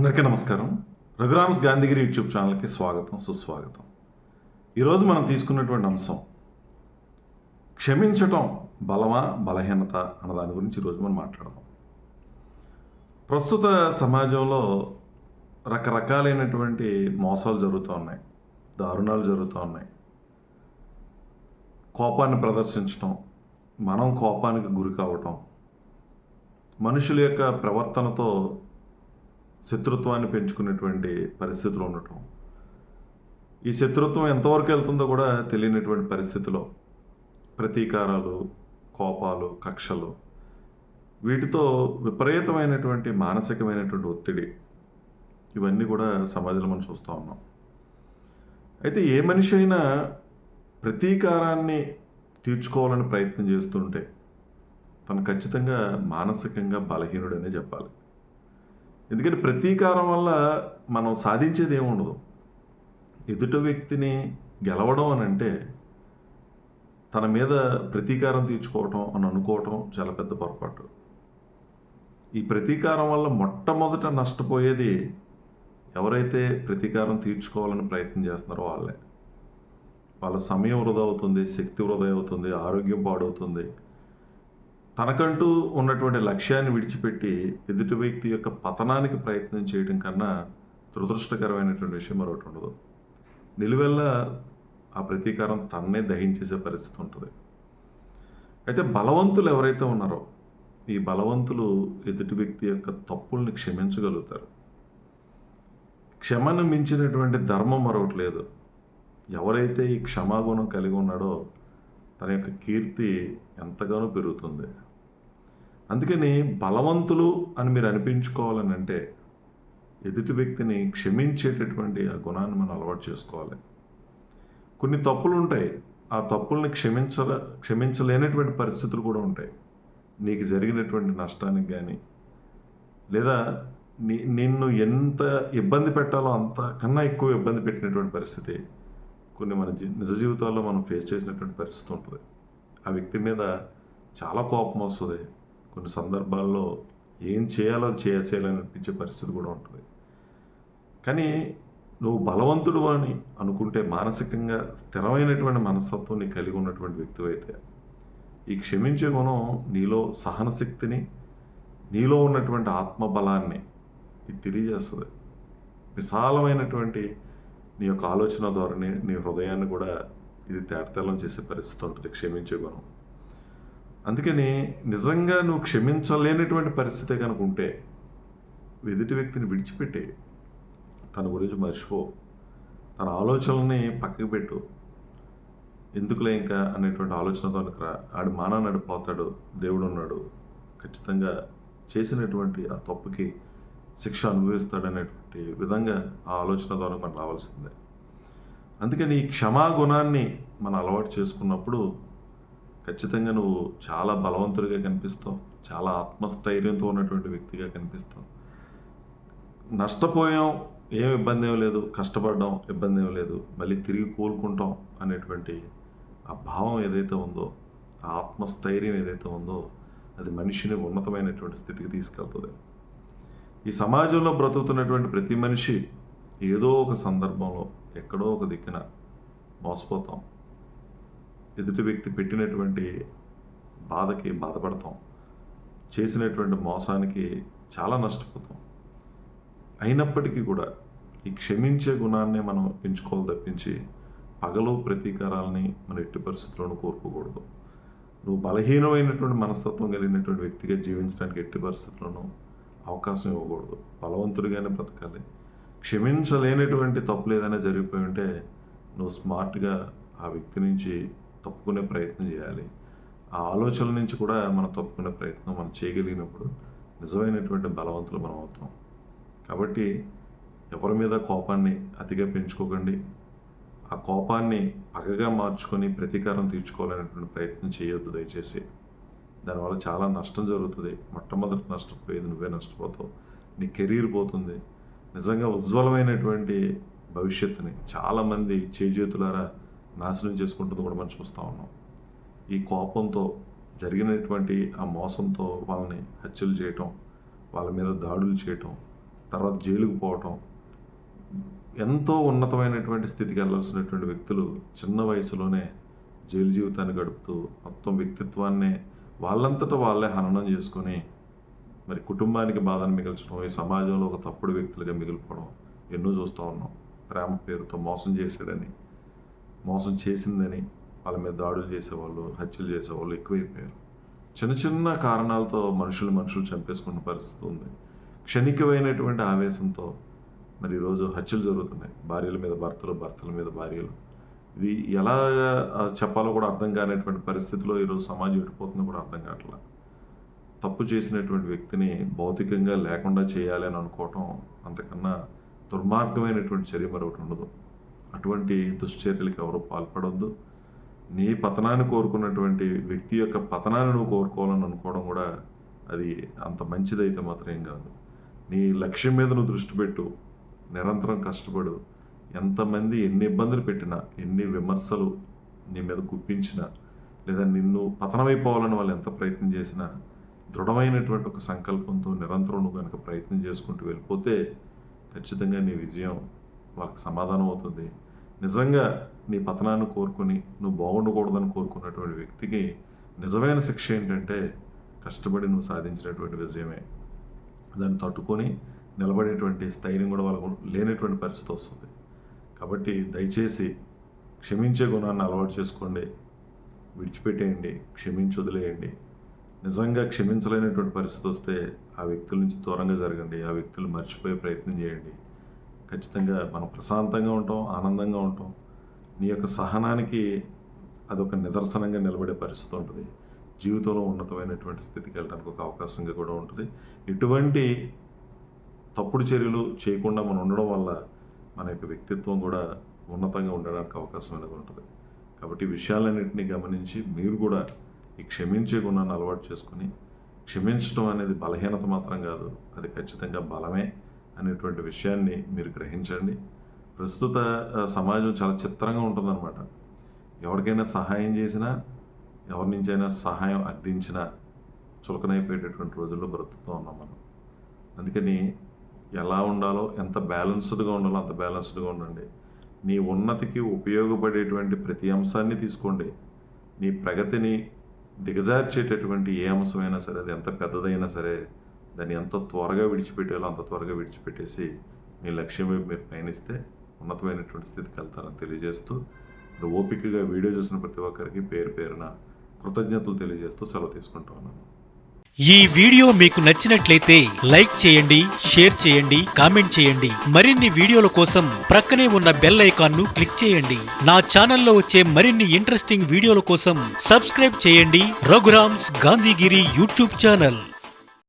అందరికీ నమస్కారం. రఘురామ్స్ గాంధీగిరి యూట్యూబ్ ఛానల్కి స్వాగతం సుస్వాగతం. ఈరోజు మనం తీసుకున్నటువంటి అంశం క్షమించటం బలమా బలహీనత అన్న దాని గురించి ఈరోజు మనం మాట్లాడదాం. ప్రస్తుత సమాజంలో రకరకాలైనటువంటి మోసాలు జరుగుతూ ఉన్నాయి దారుణాలు జరుగుతూ ఉన్నాయి. కోపాన్ని ప్రదర్శించటం మనం కోపానికి గురి కావటం మనుషుల యొక్క ప్రవర్తనతో శత్రుత్వాన్ని పెంచుకునేటువంటి పరిస్థితులు ఉండటం. ఈ శత్రుత్వం ఎంతవరకు వెళ్తుందో కూడా తెలియనటువంటి పరిస్థితిలో ప్రతీకారాలు కోపాలు కక్షలు వీటితో విపరీతమైనటువంటి మానసికమైనటువంటి ఒత్తిడి ఇవన్నీ కూడా సమాజంలో మనం చూస్తూ ఉన్నాం. అయితే ఏ మనిషి అయినా ప్రతీకారాన్ని తీర్చుకోవాలని ప్రయత్నం చేస్తుంటే తను ఖచ్చితంగా మానసికంగా బలహీనుడనే చెప్పాలి. ఎందుకంటే ప్రతీకారం వల్ల మనం సాధించేది ఏముండదు ఎదుట వ్యక్తిని గెలవడం అని అంటే తన మీద ప్రతీకారం తీర్చుకోవటం అని అనుకోవటం చాలా పెద్ద పొరపాటు. ఈ ప్రతీకారం వల్ల మొట్టమొదట నష్టపోయేది ఎవరైతే ప్రతీకారం తీర్చుకోవాలని ప్రయత్నం చేస్తున్నారో వాళ్ళే. వాళ్ళ సమయం వృధా అవుతుంది శక్తి వృధా అవుతుంది ఆరోగ్యం పాడవుతుంది. తనకంటూ ఉన్నటువంటి లక్ష్యాన్ని విడిచిపెట్టి ఎదుటి వ్యక్తి యొక్క పతనానికి ప్రయత్నం చేయడం కన్నా దురదృష్టకరమైనటువంటి విషయం మరొకటి ఉండదు. నిలువెల్ల ఆ ప్రతీకారం తన్నే దహించేసే పరిస్థితి ఉంటుంది. అయితే బలవంతులు ఎవరైతే ఉన్నారో ఈ బలవంతులు ఎదుటి వ్యక్తి యొక్క తప్పుల్ని క్షమించగలుగుతారు. క్షమను మించినటువంటి ధర్మం మరొకటి లేదు. ఎవరైతే ఈ క్షమాగుణం కలిగి ఉన్నాడో తన యొక్క కీర్తి ఎంతగానో పెరుగుతుంది. అందుకని బలవంతులు అని మీరు అనిపించుకోవాలని అంటే ఎదుటి వ్యక్తిని క్షమించేటటువంటి ఆ గుణాన్ని మనం అలవాటు చేసుకోవాలి. కొన్ని తప్పులు ఉంటాయి ఆ తప్పుల్ని క్షమించ క్షమించలేనటువంటి పరిస్థితులు కూడా ఉంటాయి. నీకు జరిగినటువంటి నష్టానికి కానీ లేదా నీ నిన్ను ఎంత ఇబ్బంది పెట్టాలో అంత కన్నా ఎక్కువ ఇబ్బంది పెట్టినటువంటి పరిస్థితి కొన్ని మన జీ నిజ జీవితాల్లో మనం ఫేస్ చేసినటువంటి పరిస్థితి ఉంటుంది. ఆ వ్యక్తి మీద చాలా కోపం వస్తుంది. కొన్ని సందర్భాల్లో ఏం చేయాలో అది చేయాలని అనిపించే పరిస్థితి కూడా ఉంటుంది. కానీ నువ్వు బలవంతుడు అని అనుకుంటే మానసికంగా స్థిరమైనటువంటి మనస్తత్వం కలిగి ఉన్నటువంటి వ్యక్తి అయితే ఈ క్షమించే గుణం నీలో సహన శక్తిని నీలో ఉన్నటువంటి ఆత్మబలాన్ని ఇది తెలియజేస్తుంది. విశాలమైనటువంటి నీ యొక్క ఆలోచన ధోరణి నీ హృదయాన్ని కూడా ఇది తేటతెల్లం చేసే పరిస్థితి ఉంటుంది క్షమించే గుణం. అందుకని నిజంగా నువ్వు క్షమించలేనటువంటి పరిస్థితే కనుక ఉంటే ఎదుటి వ్యక్తిని విడిచిపెట్టి. తన గురించి మర్చిపో. తన ఆలోచనల్ని పక్కకు పెట్టు. ఎందుకులే ఇంకా అనేటువంటి ఆలోచనతో రా. ఆడు మానా నడిపోతాడు దేవుడు ఉన్నాడు. ఖచ్చితంగా చేసినటువంటి ఆ తప్పుకి శిక్ష అనుభవిస్తాడు అనేటువంటి విధంగా ఆ ఆలోచన ద్వారా మనం రావాల్సిందే. అందుకని ఈ క్షమా గుణాన్ని మనం అలవాటు చేసుకున్నప్పుడు ఖచ్చితంగా నువ్వు చాలా బలవంతుడిగా కనిపిస్తావు. చాలా ఆత్మస్థైర్యంతో ఉన్నటువంటి వ్యక్తిగా కనిపిస్తావు. నష్టపోయాం ఏం ఇబ్బంది ఏం లేదు. కష్టపడడం ఇబ్బంది ఏం లేదు. మళ్ళీ తిరిగి కోలుకుంటాం అనేటువంటి ఆ భావం ఏదైతే ఉందో ఆ ఆత్మస్థైర్యం ఏదైతే ఉందో అది మనిషిని ఉన్నతమైనటువంటి స్థితికి తీసుకెళ్తుంది. ఈ సమాజంలో బ్రతుకుతున్నటువంటి ప్రతి మనిషి ఏదో ఒక సందర్భంలో ఎక్కడో ఒక దిక్కున మోసపోతాం. ఎదుటి వ్యక్తి పెట్టినటువంటి బాధకి బాధపడతాం. చేసినటువంటి మోసానికి చాలా నష్టపోతాం. అయినప్పటికీ కూడా ఈ క్షమించే గుణాన్ని మనం ఎంచుకోవాలి తప్పించి పగలు ప్రతీకారాలని మన ఎట్టి పరిస్థితుల్లోనూ కోరుకోకూడదు. నువ్వు బలహీనమైనటువంటి మనస్తత్వం కలిగినటువంటి వ్యక్తిగా జీవించడానికి ఎట్టి పరిస్థితుల్లోనూ అవకాశం ఇవ్వకూడదు. బలవంతుడిగానే బ్రతకాలి. క్షమించలేనటువంటి తప్పులు ఏదైనా జరిగిపోయి ఉంటే నువ్వు స్మార్ట్గా ఆ వ్యక్తి నుంచి తప్పుకునే ప్రయత్నం చేయాలి. ఆ ఆలోచనల నుంచి కూడా మనం తప్పుకునే ప్రయత్నం మనం చేయగలిగినప్పుడు నిజమైనటువంటి బలవంతులు మనం అవుతాం. కాబట్టి ఎవరి మీద కోపాన్ని అతిగా పెంచుకోకండి. ఆ కోపాన్ని పగగా మార్చుకొని ప్రతీకారం తీర్చుకోవాలనేటువంటి ప్రయత్నం చేయొద్దు దయచేసి. దానివల్ల చాలా నష్టం జరుగుతుంది. మొట్టమొదటి నష్టపోయేది నువ్వే నష్టపోతావు. నీ కెరీర్ పోతుంది. నిజంగా ఉజ్వలమైనటువంటి భవిష్యత్తుని చాలామంది చేజేతులారా నాశనం చేసుకుంటుంది కూడా మనం చూస్తూ ఉన్నాం. ఈ కోపంతో జరిగినటువంటి ఆ మోసంతో వాళ్ళని హత్యలు చేయటం వాళ్ళ మీద దాడులు చేయటం తర్వాత జైలుకు పోవటం ఎంతో ఉన్నతమైనటువంటి స్థితికి వెళ్ళాల్సినటువంటి వ్యక్తులు చిన్న వయసులోనే జైలు జీవితాన్ని గడుపుతూ మొత్తం వ్యక్తిత్వాన్నే వాళ్ళంతటా వాళ్ళే హననం చేసుకొని మరి కుటుంబానికి బాధను మిగల్చడం ఈ సమాజంలో ఒక తప్పుడు వ్యక్తులుగా మిగిలిపోవడం ఎన్నో చూస్తూ ఉన్నాం. ప్రేమ పేరుతో మోసం చేశాడని మోసం చేసిందని వాళ్ళ మీద దాడులు చేసేవాళ్ళు హత్యలు చేసేవాళ్ళు ఎక్కువైపోయారు. చిన్న చిన్న కారణాలతో మనుషులు మనుషులు చంపేసుకున్న పరిస్థితి ఉంది. క్షణికమైనటువంటి ఆవేశంతో మరి ఈరోజు హత్యలు జరుగుతున్నాయి. భార్యల మీద భర్తలు భర్తల మీద భార్యలు. ఇది ఎలా చెప్పాలో కూడా అర్థం కానిటువంటి పరిస్థితిలో ఈరోజు సమాజం ఎటుపోతుందో కూడా అర్థం కావట్లా. తప్పు చేసినటువంటి వ్యక్తిని భౌతికంగా లేకుండా చేయాలి అని అనుకోవటం అంతకన్నా దుర్మార్గమైనటువంటి చర్య మరొకటి ఉండదు. అటువంటి దుశ్చర్యలకు ఎవరు పాల్పడొద్దు. నీ పతనాన్ని కోరుకున్నటువంటి వ్యక్తి యొక్క పతనాన్ని నువ్వు కోరుకోవాలని అనుకోవడం కూడా అది అంత మంచిదైతే మాత్రం ఏం కాదు. నీ లక్ష్యం మీద నువ్వు దృష్టి పెట్టు. నిరంతరం కష్టపడు. ఎంతమంది ఎన్ని ఇబ్బందులు పెట్టినా ఎన్ని విమర్శలు నీ మీద గుప్పించినా లేదా నిన్ను పతనమైపోవాలని వాళ్ళు ఎంత ప్రయత్నం చేసినా దృఢమైనటువంటి ఒక సంకల్పంతో నిరంతరం నువ్వు కనుక ప్రయత్నం చేసుకుంటూ వెళ్ళిపోతే ఖచ్చితంగా నీ విజయం వాళ్ళకి సమాధానం అవుతుంది. నిజంగా నీ పతనాన్ని కోరుకుని నువ్వు బాగుండకూడదని కోరుకున్నటువంటి వ్యక్తికి నిజమైన శిక్ష ఏంటంటే కష్టపడి నువ్వు సాధించినటువంటి విజయమే. దాన్ని తట్టుకొని నిలబడేటువంటి స్థైర్యం కూడా వాళ్ళకు లేనటువంటి పరిస్థితి వస్తుంది. కాబట్టి దయచేసి క్షమించే గుణాన్ని అలవాటు చేసుకోండి. విడిచిపెట్టేయండి క్షమించి వదిలేయండి. నిజంగా క్షమించలేనటువంటి పరిస్థితి వస్తే ఆ వ్యక్తుల నుంచి దూరంగా జరగండి ఆ వ్యక్తులు మర్చిపోయే ప్రయత్నం చేయండి. ఖచ్చితంగా మనం ప్రశాంతంగా ఉంటాం ఆనందంగా ఉంటాం. నీ యొక్క సహనానికి అదొక నిదర్శనంగా నిలబడే పరిస్థితి ఉంటుంది. జీవితంలో ఉన్నతమైనటువంటి స్థితికి వెళ్ళడానికి ఒక అవకాశంగా కూడా ఉంటుంది. ఇటువంటి తప్పుడు చర్యలు చేయకుండా మనం ఉండడం వల్ల మన యొక్క వ్యక్తిత్వం కూడా ఉన్నతంగా ఉండడానికి అవకాశం అనేది ఉంటుంది. కాబట్టి విషయాలన్నింటినీ గమనించి మీరు కూడా ఈ క్షమించే గుణాన్ని అలవాటు చేసుకుని క్షమించడం అనేది బలహీనత మాత్రం కాదు అది ఖచ్చితంగా బలమే. అనేటువంటి విషయాన్ని మీరు గ్రహించండి. ప్రస్తుత సమాజం చాలా చిత్రంగా ఉంటుందన్నమాట. ఎవరికైనా సహాయం చేసినా ఎవరి నుంచైనా సహాయం అర్థించినా చులకనైపోయేటటువంటి రోజుల్లో బ్రతుకుతూ ఉన్నాం మనం. అందుకని ఎలా ఉండాలో ఎంత బ్యాలెన్స్డ్గా ఉండాలో అంత బ్యాలెన్స్డ్గా ఉండండి. నీ ఉన్నతికి ఉపయోగపడేటువంటి ప్రతి అంశాన్ని తీసుకోండి. నీ ప్రగతిని దిగజార్చేటటువంటి ఏ అంశమైనా సరే అది ఎంత పెద్దదైనా సరే దాన్ని ఎంత త్వరగా విడిచిపెట్టాలో అంత త్వరగా విడిచిపెట్టేసి మీ లక్ష్యం వైపు మీరు పయనిస్తే ఉన్నతమైనటువంటి స్థితికి వెళ్తారని తెలియజేస్తూ ఓపికగా వీడియో చూసిన ప్రతి ఒక్కరికి పేరు పేరున కృతజ్ఞతలు తెలియజేస్తూ సెలవు తీసుకుంటా ఉన్నాను. ఈ వీడియో మీకు నచ్చినట్లయితే లైక్ చేయండి షేర్ చేయండి కామెంట్ చేయండి. మరిన్ని వీడియోల కోసం ప్రక్కనే ఉన్న బెల్ ఐకాన్ను క్లిక్ చేయండి. నా ఛానల్లో వచ్చే మరిన్ని ఇంట్రెస్టింగ్ వీడియోల కోసం సబ్స్క్రైబ్ చేయండి. Raghuram's Gandhigiri YouTube channel.